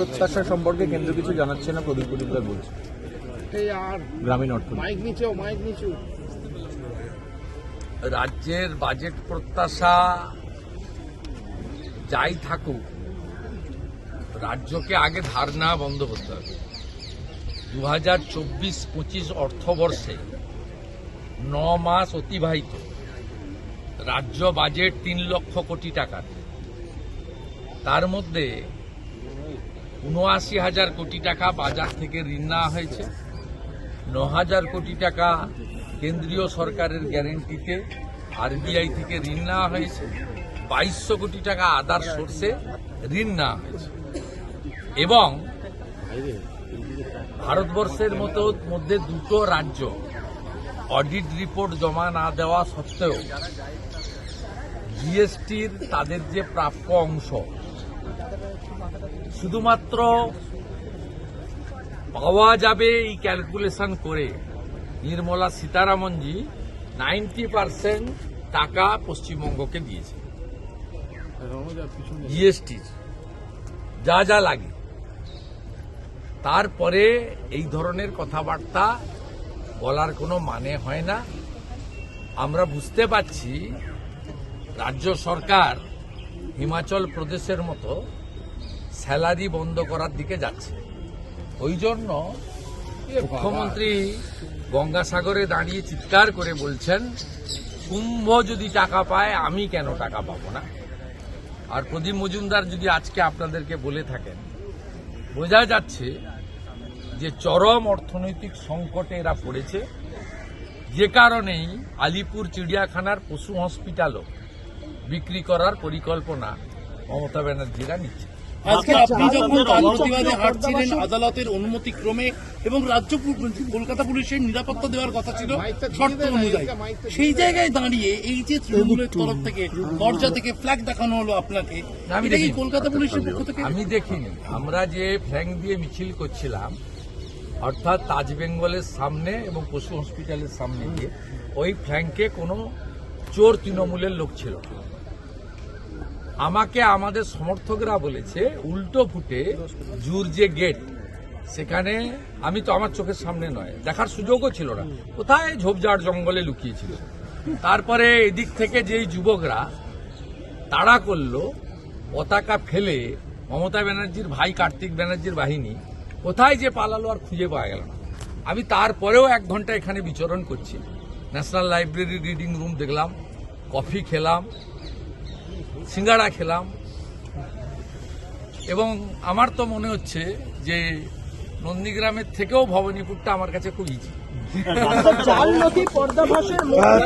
প্রত্যাশা সম্পর্কে কেন্দ্র কিছু জানাচ্ছে না? প্রদীপ মজুমদার বলছে। আর গ্রামীণ অর্থনীতি। মাইক নিচেও মাইক নিচু। রাজ্যের বাজেট প্রত্যাশা যাই থাকুক রাজ্যকে আগে ধার ধারণা বন্ধ করতে হবে। দু হাজার চব্বিশ পঁচিশ অর্থবর্ষে ন মাস অতিবাহিত রাজ্য বাজেট তিন লক্ষ কোটি টাকার। তার মধ্যে উনআশি হাজার কোটি টাকা বাজার থেকে ঋণ নেওয়া হয়েছে। ন হাজার কোটি টাকা কেন্দ্রীয় সরকারের গ্যারেন্টিতে আরবিআই থেকে ঋণ নেওয়া হয়েছে। বাইশশো কোটি টাকা আদার সোর্সে ঋণ নেওয়া হয়েছে। এবং ভারতবর্ষের মতো মধ্যে দুটো রাজ্য অডিট রিপোর্ট জমা না দেওয়া সত্ত্বেও জিএসটির তাদের যে প্রাপ্য অংশ শুধুমাত্র পাওয়া যাবে এই ক্যালকুলেশন করে। নির্মলা সীতারামনজি নাইনটি পার্সেন্ট টাকা পশ্চিমবঙ্গকে দিয়েছে। জিএসটির যা যা লাগে। তারপরে এই ধরনের কথাবার্তা বলার কোনো মানে হয় না। আমরা বুঝতে পারছি, রাজ্য সরকার হিমাচল প্রদেশের মতো স্যালারি বন্ধ করার দিকে যাচ্ছে। ওই জন্য মুখ্যমন্ত্রী গঙ্গাসাগরে দাঁড়িয়ে চিৎকার করে বলছেন কুম্ভ যদি টাকা পায় আমি কেন টাকা পাবো না? আর প্রদীপ মজুমদার যদি আজকে আপনাদেরকে বলে থাকেন বোঝা যাচ্ছে যে চরম অর্থনৈতিক সংকটে এরা পড়েছে। যে কারণেই আলিপুর চিড়িয়াখানার পশু হসপিটালও বিক্রি করার পরিকল্পনা মমতা ব্যানার্জিরা নিচ্ছে। আজকে আপনি যখন প্রতিবাদে হাঁটছিলেন আদালতের অনুমতি ক্রমে এবং রাজ্য কলকাতা পুলিশের নিরাপত্তা দেওয়ার কথা ছিল শর্ত অনুযায়ী। সেই জায়গায় দাঁড়িয়ে এই যে তৃণমূলের তরফ থেকে দরজা থেকে ফ্ল্যাগ দেখানো হলো আপনাকে আমি এটা কি কলকাতা পুলিশের পক্ষ থেকে? আমি দেখিনি। আমরা যে ফ্ল্যাং দিয়ে মিছিল করছিলাম অর্থাৎ তাজ বেঙ্গলের সামনে এবং পশু হসপিটালের সামনে গিয়ে ওই ফ্ল্যাঙ্কে কোনো চোর তৃণমূলের লোক ছিল না। আমাকে আমাদের সমর্থকরা বলেছে, উল্টো ফুটে জুর যে গেট। সেখানে আমি তো আমার চোখের সামনে নয়, দেখার সুযোগও ছিল না। কোথায় ঝোপঝাড় জঙ্গলে লুকিয়েছিল? তারপরে এদিক থেকে যেই যুবকরা তাড়া করল, পতাকা ফেলে মমতা ব্যানার্জির ভাই, কার্তিক ব্যানার্জির বাহিনী, কোথায় যে পালালো আর খুঁজে পাওয়া গেল না। আমি তারপরেও এক ঘণ্টা এখানে বিচরণ করছি। ন্যাশনাল লাইব্রেরি রিডিং রুম দেখলাম, কফি খেলাম সিঙ্গাড়া খেলাম। এবং আমার তো মনে হচ্ছে যে নন্দীগ্রামের থেকেও ভবানীপুরটা আমার কাছে খুব ইজি